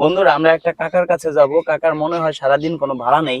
বন্ধুরা, আমরা একটা কাকার কাছে যাব। কাকার মনে হয় সারাদিন কোনো ভাড়া নেই।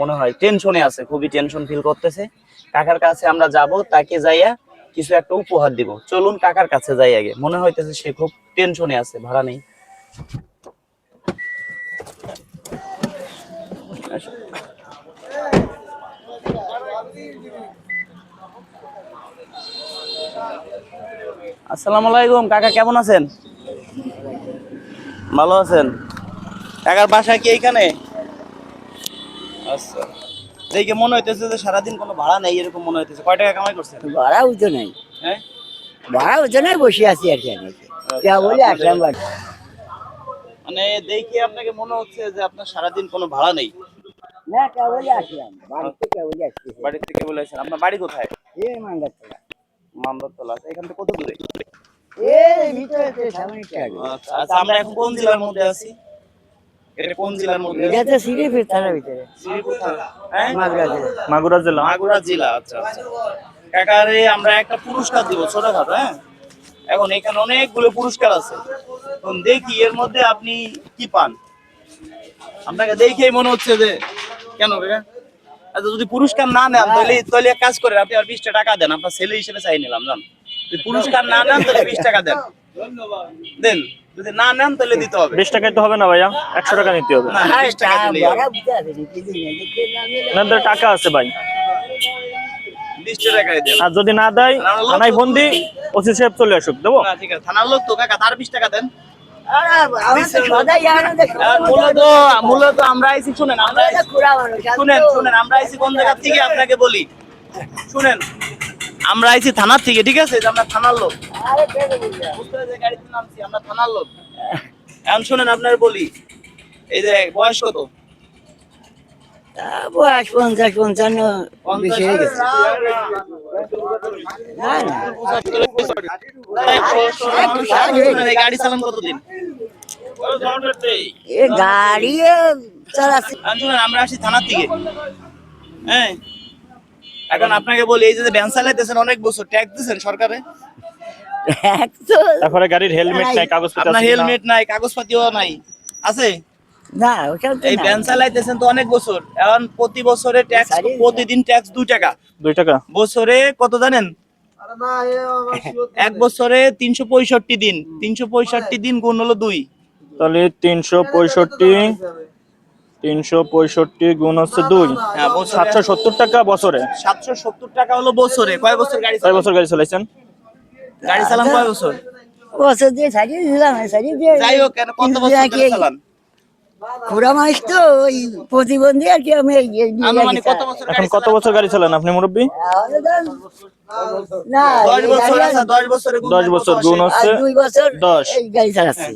মনে হয় টেনশনে আছে, খুবই টেনশন ফিল করতেছে। কাকার কাছে আমরা যাব, তাকে যাইয়া কিছু একটা উপহার দিব। চলুন কাকার কাছে যাই আগে। মনে হইতেছে সে খুব টেনশনে আছে, ভাড়া নেই। আসসালামু আলাইকুম, কাকা কেমন আছেন? ভালো আছেন? কাকার বাসা কি এইখানে? আচ্ছা। দেখে মনে হইতেছে যে সারাদিন কোনো ভাড়া নেই এরকম মনে হইতেছে। কয় টাকা কামাই করছেন? ভাড়া নাই হ্যাঁ? ভাড়া নাই বসে আছি আর কি আমি। কে বলে আসলাম। মানে দেখে আপনাকে মনে হচ্ছে যে আপনার সারাদিন কোনো ভাড়া নেই। না কে বলে আসলাম। বাড়িতে বলে আসছি। বাড়ি থেকে বলেছেন আপনার বাড়ি কোথায়? এ মান্দার তোলা মামদতলা আছে এখান থেকে কত দূরে? এ ভিতরে সামনে আচ্ছা আচ্ছা আমরা এখন কোন জেলার মধ্যে আছি? এটা কোন জেলার মধ্যে এটা হ্যাঁ? মাগরা জেলা। মাগুরা জেলা? মাগুরা জেলা আচ্ছা আচ্ছা। কাকারে আমরা একটা পুরস্কার দিব ছোটখাটো হ্যাঁ? এখন এখানে অনেকগুলো পুরস্কার আছে। এখন দেখি এর মধ্যে আপনি কি পান? আপনাকে দেখেই মনে হচ্ছে যে কেন কাকা? আচ্ছা যদি পুরস্কার না নেন তাহলে তাহলে এক কাজ করেন আপনি আর বিশটা টাকা দেন আপনার ছেলে হিসেবে চাই নিলাম জান? পুরস্কার না নেন তাহলে বিশ টাকা দেন। দেন। যদি না নেন তাহলে দিতে হবে। বিশ টাকায় তো হবে না ভাইয়া। একশো টাকা নিতে হবে। না টাকা আছে তো টাকা আছে ভাই। আর যদি না দেয় থানায় ফোন দি ওসি সাহেব চলে আসুক দেবো? না ঠিক আছে। থানার লোক তো কাকা তার বিশ টাকা দেন। মূলত মূলত আমরা আইছি শুনেন আমরা শুনেন শুনেন আমরা আইছি কোন জায়গা থেকে আপনাকে বলি। শুনেন আমরা আইছি থানার থেকে ঠিক আছে? আমরা থানার লোক। গাড়িতে নামছি আমরা থানার লোক। এখন শুনেন আপনার বলি এই যে বয়স কত? বয়স পঞ্চাশ পঞ্চান্ন বেশি হয়ে গেছে। গাড়ি চালান কতদিন? গাড়ি চালাচ্ছি। আমরা আসি থানার থেকে হ্যাঁ? এখন আপনাকে বলি এই যে ভ্যান চালাইতেছেন অনেক বছর ট্যাক্স দিচ্ছেন সরকারে? তারপরে গাড়ির হেলমেট নাই। কাগজ আপনার হেলমেট নাই কাগজপাতিও নাই। আছে? না এই না। ভ্যান চালাইতেছেন তো অনেক বছর। এখন প্রতি বছরে ট্যাক্স প্রতিদিন ট্যাক্স দুই টাকা। দুই টাকা। বছরে কত জানেন? এক বছরে তিনশো পঁয়ষট্টি দিন। তিনশো পঁয়ষট্টি দিন গুণ হলো দুই। তাহলে তিনশো পঁয়ষট্টি তিনশো পঁয়ষট্টি গুণ হচ্ছে দুই। হ্যাঁ সাতশো সত্তর টাকা বছরে। সাতশো সত্তর টাকা হলো বছরে। কয় বছর গাড়ি কয় বছর গাড়ি চালাইছেন? গাড়ি চালান কয় বছর? বছর দিয়ে সারিয়ে দিলাম সারিয়ে দিয়ে যাই হোক কেন কত বছর চালান? তো ওই প্রতিবন্ধী আর কি আমি। কত বছর এখন গাড়ি কত চালান? বছর গাড়ি চালান আপনি মুরব্বী? না দশ বছর দশ গুণ বছর গুণ হচ্ছে দশ। গাড়ি চালাচ্ছি।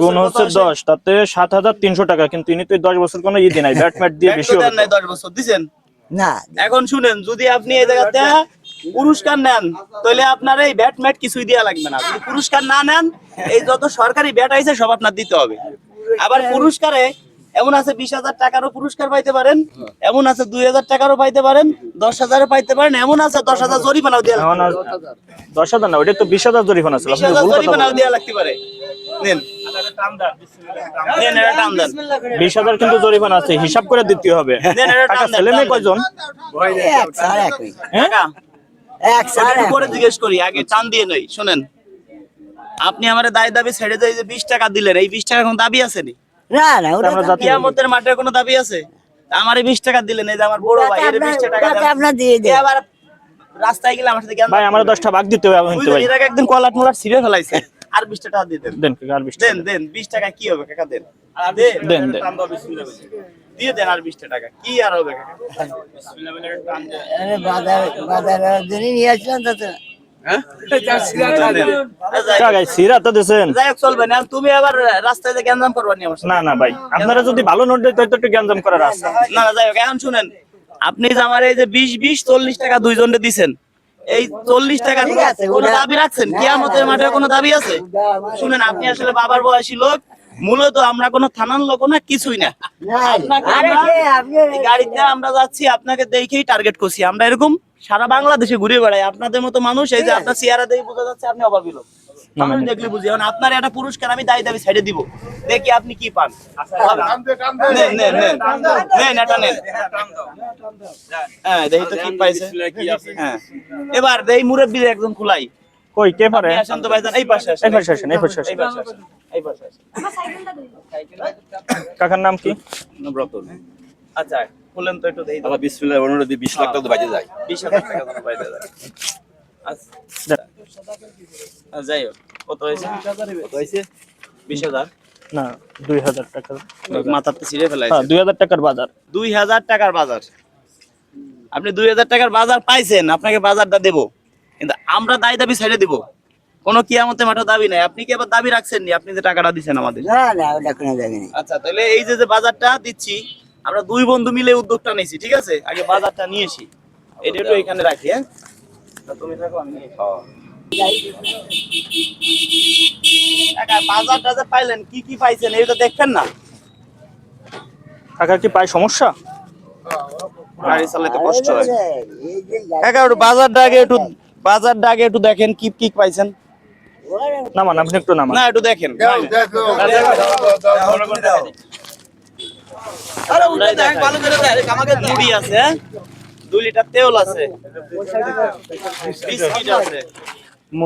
গুণ হচ্ছে দশ তাতে সাত হাজার তিনশো টাকা কিন্তু ইনি তো দশ বছর কোনো ইদি নাই ব্যাট ম্যাট দিয়ে বেশি নাই দশ বছর দিছেন? না। এখন শুনেন যদি আপনি এই জায়গাতে পুরস্কার নেন তাহলে আপনার এই ব্যাট ম্যাট কিছুই দেওয়া লাগবে না। যদি পুরস্কার না নেন এই যত সরকারি ব্যাট আইছে সব আপনার দিতে হবে। আবার পুরস্কারে এমন আছে বিশ হাজার টাকারও পুরস্কার পাইতে পারেন এমন আছে দুই হাজার টাকারও পাইতে পারেন দশ হাজারও পাইতে পারেন এমন আছে দশ হাজার জরিমানাও দেওয়া দশ হাজার না ওটা তো বিশ হাজার জরিমানা ছিল বিশ হাজার জরিমানাও দেওয়া লাগতে পারে। নেন। বিশ হাজার কিন্তু জরিমানা আছে হিসাব করে দিতে হবে। ছেলে মেয়ে কয়জন? হ্যাঁ? এক স্যার একটু জিজ্ঞেস করি আগে টান দিয়ে নই শোনেন। আপনি আমার দায় দাবি ছেড়ে দিয়ে যে বিশ টাকা দিলেন এই বিশ টাকা এখন দাবি আছে নি? না না ওটা আমরা কিয়ামতের মাঠে কোনো দাবি আছে? আমার বিশ টাকা দিলেন এই যে আমার বড় ভাই এর বিশ টাকা ওটাতে দেন। দিয়ে দেন আবার রাস্তায় গেলে আমার সাথে জ্ঞান ভাই আমার দশটা ভাগ দিতে হবে আমি বুঝলেন, ভাই এর আগে একদিন কলাট মোলাট ছিঁড়ে ফেলাইছে। আর বিশ টাকা দিয়ে দেন। দেন কাকা, আর বিশ দেন টাকা। দেন বিশ টাকা কি হবে কাকা দেন। দেন দেন, দেন। দিয়ে দেন আর বিশ টাকা কি আর হবে কাকা? আরে বাজার বাজার দিনই নিয়ে আসলাম তো তো। দেন। আর যাই হোক- কাকা সিরা তো দিছেন চলবে না। তুমি আবার রাস্তায় গ্যাঞ্জাম করবা নি না না ভাই। আপনারা যদি ভালো নোট দেয় তো একটু জ্ঞানজাম করার আছে। না না যাই হোক এখন শুনেন। আপনি যে আমার এই যে বিশ বিশ চল্লিশ টাকা দুইজনকে দিছেন এই চল্লিশ টাকা কোনো দাবি রাখছেন? কিয়ামতের মাঠে কোনো দাবি আছে? শুনেন আপনি আসলে বাবার বয়সী লোক মূলত আমরা কোনো থানার লোক না কিছুই না। এই গাড়িতে আমরা যাচ্ছি আপনাকে দেখেই টার্গেট করছি। আমরা এরকম সারা বাংলাদেশে ঘুরে বেড়াই। আপনাদের মতো মানুষ এই যে আপনার চেহারা দেখে বোঝা যাচ্ছে আপনি অভাবী লোক না, মানুষ দেখলে বুঝি। এখন আপনার একটা পুরস্কার আমি দাবি দাবি সাইডে দিব। দেখি আপনি কি পান। নেন নেন নেন। নেন এটা নেন। হ্যাঁ দেখি তো কি পাইছে। হ্যাঁ এবার দেই মুরব্বীর একদম খুলাই কই কে পারে? আসেন তো ভাইজান এই পাশে আসেন এই পাশে আসেন, এই পাশে আসেন। এই পাশে কাকার নাম কি? রতন আচ্ছা খুলেন তো একটু দেই বিসমিল্লাহ অনুরোধে বিশ লাখ টাকা তো বাজে যায়। বিশ হাজার টাকা জমা পাইতে যায়। আচ্ছা আচ্ছা, যাই হোক কত হয়েছে? কত হয়েছে? হাজার? না দুই হাজার টাকা মাথাতে ছিঁড়ে হ্যাঁ ফেলাইছে দুই হাজার টাকার বাজার। দুই হাজার টাকার বাজার। আপনি দুই হাজার টাকার বাজার পাইছেন আপনাকে বাজারটা দেব। কিন্তু আমরা দায় দাবি ছেড়ে দিব। কোনো কিয়ামতে মাঠে দাবি নাই। আপনি কি আবার দাবি রাখছেন নি আপনি যে টাকাটা দিচ্ছেন আমাদের। না না ওটা কোনো দাবি নেই। আচ্ছা তাহলে এই যে যে বাজারটা দিচ্ছি আমরা দুই বন্ধু মিলে উদ্যোগটা নিয়েছি ঠিক আছে? আগে বাজারটা নিয়ে এসি এটা একটু এখানে রাখি হ্যাঁ? তুমি থাকো আমি যে পাইলেন কি কি পাইছেন? এটা দেখবেন না। কাকার কি পায় সমস্যা? গাড়ি চালাতে কষ্ট হয়। কাকা একটু বাজারটা আগে একটু বাজারটা আগে একটু দেখেন কি কি পাইছেন? নামান আপনি একটু নামান। না একটু দেখেন। আমাকে মুড়ি আছে হ্যাঁ? দুই লিটার তেল আছে। বিস্কিট আছে।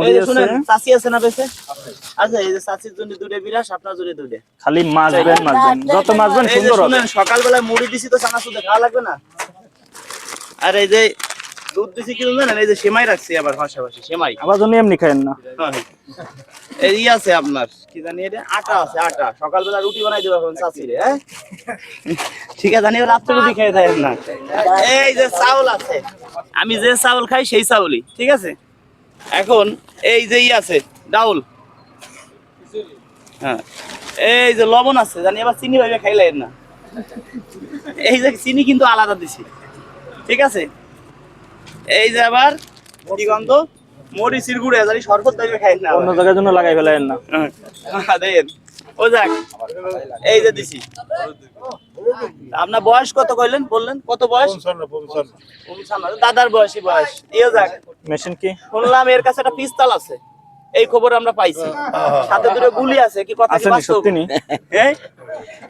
এই যে চাচি আছে না বেশে? আচ্ছা এই যে চাচির জন্য দুটো বিরাস আপনার জন্য দুটো খালি মাছবেন মাছবেন যত মাছবেন এই যে সুন্দর হবে। সকালবেলায় মুড়ি দিছি তো চানা সুদে খাওয়া লাগবে না? আর এই যে দুধ দিছি কি জানেন এই যে সেমাই রাখছি আবার পাশাপাশি সেমাই। আবার জন্য এমনি খাইেন না। এই আছে আপনার কি জানি এটা? আটা আছে আটা। সকালবেলা রুটি বানাই দেবো এখন চাচিরে হ্যাঁ? ঠিক আছে জানি রাত্রে রুটি খেয়ে থাকেন না। এই যে চাউল আছে। আমি যে চাউল খাই সেই চাউলই ঠিক আছে? এখন এই যে ই আছে ডাউল। হ্যাঁ। এই যে লবণ আছে জানি আবার চিনি ভাবে খাইলেন না। এই যে চিনি কিন্তু আলাদা দিছি ঠিক আছে? এই যে আবার কি গন্ধ মরিচির গুড়ে জানি শরবত টাইপে খাই না অন্য জায়গার জন্য লাগাই ফেলেন না। দেন। দেখেন ও যাক এই যে দিছি। আপনার বয়স কত কইলেন বললেন? কত বয়স। দাদার বয়সী বয়স। ইয়ে যাক মেশিন কি? শুনলাম এর কাছে একটা পিস্তল আছে। এই খবর আমরা পাইছি। সাথে দুটো গুলি আছে কি কথা কি বাস্তব? সত্যি নি? হ্যাঁ?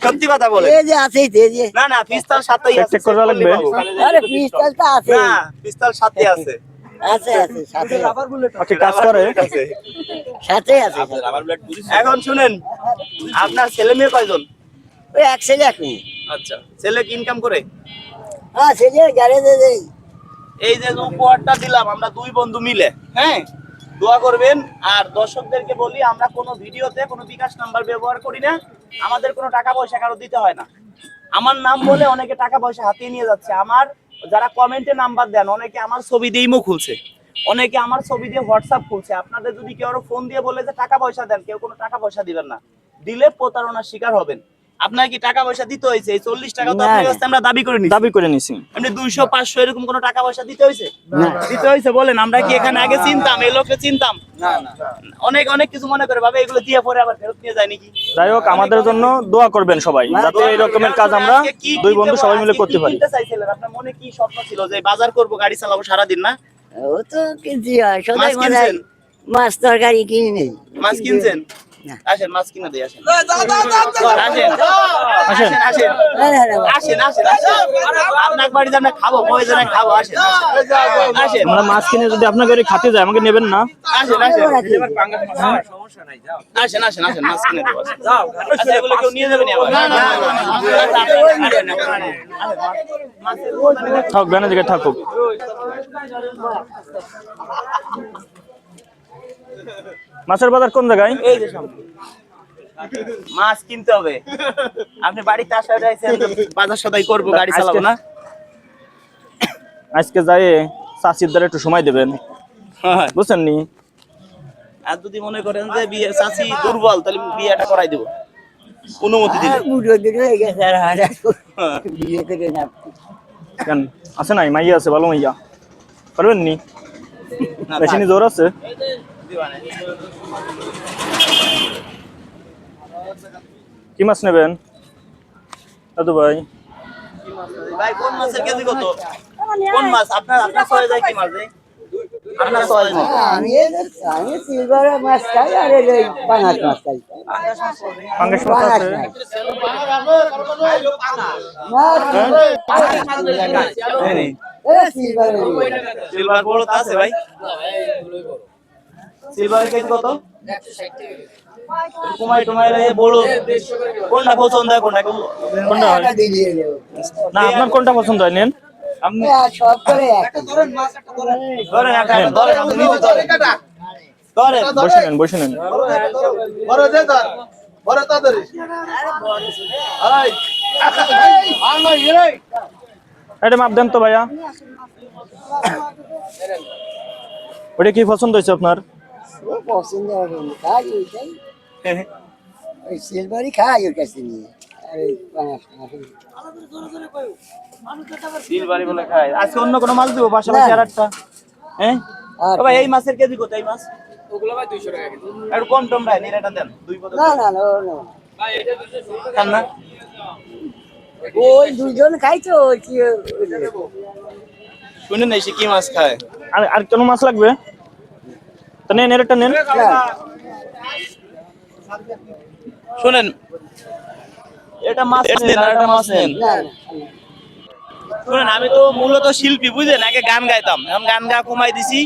সত্যি কথা বলে এই যে আছে এই যে। না না পিস্তল সাথেই আছে টেক করা লাগবে? আরে পিস্তলটা আছে। না পিস্তল সাথে আছে। আছে আছে সাথে আপনি কাজ করে। আছে। সাথে আছে এখন শুনেন আপনার ছেলে মেয়ে কয়জন? ওই এক ছেলে এক মেয়ে। আচ্ছা ছেলে কি ইনকাম করে? হ্যাঁ ছেলে গ্যারেজে দেই এই যে উপহারটা দিলাম আমরা দুই বন্ধু মিলে হ্যাঁ? দোয়া করবেন। আর দর্শকদেরকে বলি, আমরা কোনো ভিডিওতে কোনো বিকাশ নাম্বার ব্যবহার করি না। আমাদের কোনো টাকা পয়সা কারও দিতে হয় না। আমার নাম বলে অনেকে টাকা পয়সা হাতিয়ে নিয়ে যাচ্ছে। আমার যারা কমেন্টে নাম্বার দেন, অনেকে আমার ছবি দিয়ে ইমো খুলছে। অনেকে আমার ছবি দিয়ে হোয়াটসঅ্যাপ খুলছে। আপনাদের যদি কেউ ফোন দিয়ে বলে যে, টাকা পয়সা দেন কেউ কোনো টাকা পয়সা দিবেন না। দিলে প্রতারণার শিকার হবেন। আপনার কি টাকা পয়সা দিতে হয়েছে? এই চল্লিশ টাকা তো আপনার কাছে আমরা দাবি করে নিচ্ছি দাবি করে নিছি। এমনি দুইশো পাঁচশো এরকম কোনো টাকা পয়সা দিতে হয়েছে? দিতে হয়েছে বলেন আমরা কি এখানে আগে চিনতাম এই লোককে চিনতাম? অনেক অনেক কিছু মনে করে ভাবে এগুলো দিয়ে পরে আবার ফেরত নিয়ে যায় নাকি? যাই হোক আমাদের জন্য দোয়া করবেন সবাই যাতে এই রকমের কাজ আমরা দুই বন্ধু সবাই মিলে করতে পারি। আপনার মনে কি স্বপ্ন ছিল যে বাজার করব গাড়ি চালাবো সারাদিন না? ও তো কিনছি হয় সদাই মাছ কিনছেন? তরকারি কিনে নেই মাছ কিনছেন? না। আসেন মাছ কিনে দিই আসেন আসেন আসেন আসেন না, না, না, আসেন আসেন আসেন আপনার বাড়িতে আমরা খাব প্রয়োজনে খাব আসেন আসেন। আসেন আমরা মাছ কিনে যদি আপনার ঘরে খাতে যায় আমাকে নেবেন না আসেন আসেন আসেন আসেন আসেন মাছ কিনে দেবো আসেন। আচ্ছা এগুলো কেউ নিয়ে যাবেন আবার থাক ব্যানের জায়গায় থাকুক মাছের বাজার কোন জায়গায়? এই যে সামনে। মাছ কিনতে হবে। আপনি বাড়িতে আসা যাইছেন বাজার সদাই করব গাড়ি চালাবো না। আজকে যাই চাষির দ্বারা একটু সময় দেবেন। হ্যাঁ। বুঝছেন নি? আর যদি মনে করেন যে বিয়ে চাষি দুর্বল তাহলে বিয়েটা করাই দেবো। অনুমতি দিলে। আর বুড়ো দুটো হয়ে গেছে আর হ্যাঁ। বিয়ে করে না। কেন? আছে নাই? মাইয়া আছে ভালো মাইয়া। পারবেন নি? মেশিনে জোর আছে। কি মাছ নেবেন? দাদু ভাই। ভাই কোন মাছের কেজি কত? কোন মাছ? আপনার আপনার সবাই যায় কি মাছ আপনার চয়েস আমি এদের আমি সিলভার মাছ খাই আর এই পাঙাশ মাছ খাই। পাঙ্গাস মাছ আছে? মাছ। মাছ এই নে, এ সিলভার সিলভার বড় আছে ভাই। সিলভার কেজি কত? কুমাই টুমাই বড়। কোনটা পছন্দ হয় কোনটা কোনটা? দিয়ে দেবো না আপনার কোনটা পছন্দ হয় নেন। আপনি সব করে এক ধরেন। একটা একটা ধরেন আপনি নিজে ধরেন ধরেন। বসে নেন বসে নেন। এটা মাপ দেন তো ভাইয়া। ওটা কি পছন্দ হয়েছে আপনার? ও পছন্দ হবে না। খাই ওইটাই ওই সিলভারই খাই ওর কাছে নিয়ে। আর ওই পাঙাশ মাছ সিলভারি বলে খায়। আজকে অন্য কোনো মাছ দিব? পাশাপাশি আর একটা হ্যাঁ? ভাই এই মাছের কেজি কত এই মাছ? ওগুলো ভাই 200 টাকা কেজি। একটু কম টম ভাই নিরাটা দেন। দুই পদ না না না ও না। খান না। ওই দুজন খাই তো ওই কি শুনেন এসে কি মাছ খায়? আর আর কোনো মাছ লাগবে? তো নেন এটা নেন। শুনেন। এটা মাছ নেন মাছ শুনেন আমি তো মূলত শিল্পী বুঝলেন? আগে গান গাইতাম। এখন গান গা কমাই দিছি।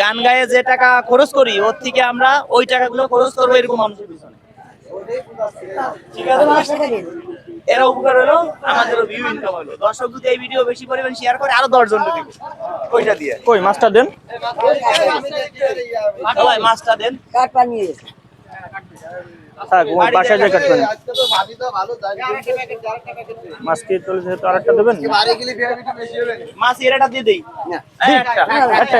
গান গায়ে যে টাকা খরচ করি ওর থেকে আমরা ওই টাকাগুলো খরচ করব এরকম মানুষের পিছনে। ঠিক আছে এরা উপকার হলো আমাদেরও ভিউ ইনকাম হলো। দর্শক যদি এই ভিডিও বেশি পরিমাণ শেয়ার করে আরও দশজন দিব ওইটা দিয়ে। কই মাছটা দেন? মাছটা দেন। কাট পানি থাক বাসায় যে কাটবেন। মাছ কি চলে যেহেতু আরেকটা দেবেন? মাছ এরাটা দিয়ে দেই। না। এই একটা একটা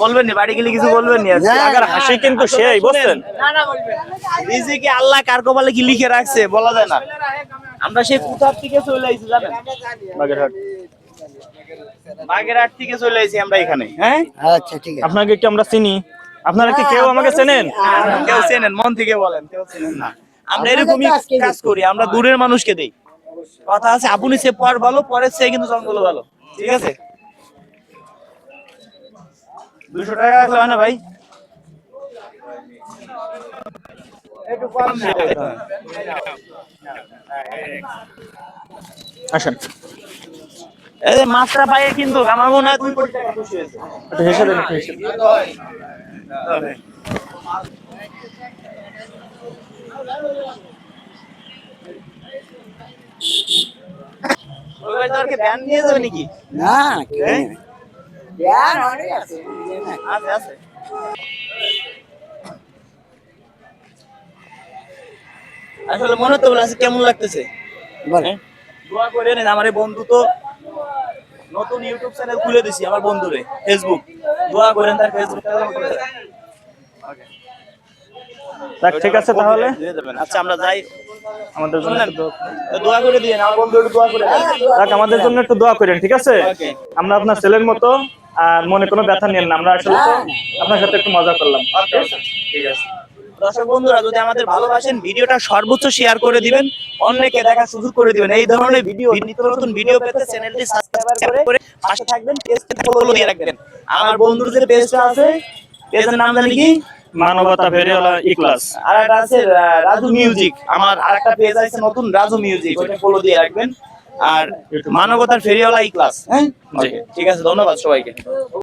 বলবেন নি বাড়ি গেলে কিছু বলবেন নি আজকে? আগার হাসি কিন্তু সেই বুঝছেন? রিজিকে আল্লাহ কার কপালে কি লিখে রাখছে বলা যায় না। আমরা সেই কোথার থেকে চলে আইছি জানেন? বাগেরহাট। বাগেরহাট থেকে চলে আইছি আমরা এখানে হ্যাঁ? আচ্ছা ঠিক আছে। আপনাকে কি আমরা চিনি? আপনারা কি কেউ আমাকে চেনেন? কেউ চেনেন? মন থেকে বলেন কেউ চেনেন না। আমরা এরকমই কাজ করি আমরা দূরের মানুষকে দেই। কথা আছে আপনি সে পর ভালো পরের সে কিন্তু জঙ্গল ভালো। ঠিক আছে? দুশো টাকা রাখলে হয় না ভাই। আসেন। এই মাছটা পাইয়ে কিন্তু আমার মনে হয় দুই কোটি টাকা খুশি হয়েছে। হেসে দেন হেসে না আছে আছে আছে। আসলে মনে তো কেমন লাগতেছে? বল হ্যাঁ? দোয়া করে আমার এই বন্ধু তো নতুন ইউটিউব চ্যানেল খুলে দিছি আমার বন্ধুরে ফেসবুক দোয়া করেন তার ফেসবুক যাক, ঠিক আছে তাহলে। আচ্ছা আমরা যাই। আমাদের জন্য একটু দোয়া- করে দিয়েন আমার বন্ধু একটু দোয়া করে দেন। আমাদের জন্য একটু দোয়া করেন ঠিক আছে? আমরা আপনার ছেলের মতো আর মনে কোনো ব্যথা নিয়েন না। আমরা আসলে তো আপনার সাথে একটু মজা করলাম। ঠিক আছে। দর্শক বন্ধুরা যদি আমাদের ভালোবাসেন ভিডিওটা সর্বোচ্চ শেয়ার করে দিবেন অন্যকে দেখার সুযোগ করে দিবেন। এই ধরনের ভিডিও নিত্য নতুন ভিডিও পেতে চ্যানেলটি সাবস্ক্রাইব করে পাশে থাকবেন পেজটা ফলো দিয়ে রাখবেন। আমার বন্ধুর যে পেজটা আছে পেজের নাম জানি কি? মানবতা ফেরিওয়ালা ইকলাস আর একটা আছে রাজু মিউজিক আমার আরেকটা পেজ আছে নতুন রাজু মিউজিক ওটা ফলো দিয়ে রাখবেন। আর মানবতার ফেরিওয়ালা ই ক্লাস হ্যাঁ? ঠিক আছে ধন্যবাদ সবাইকে।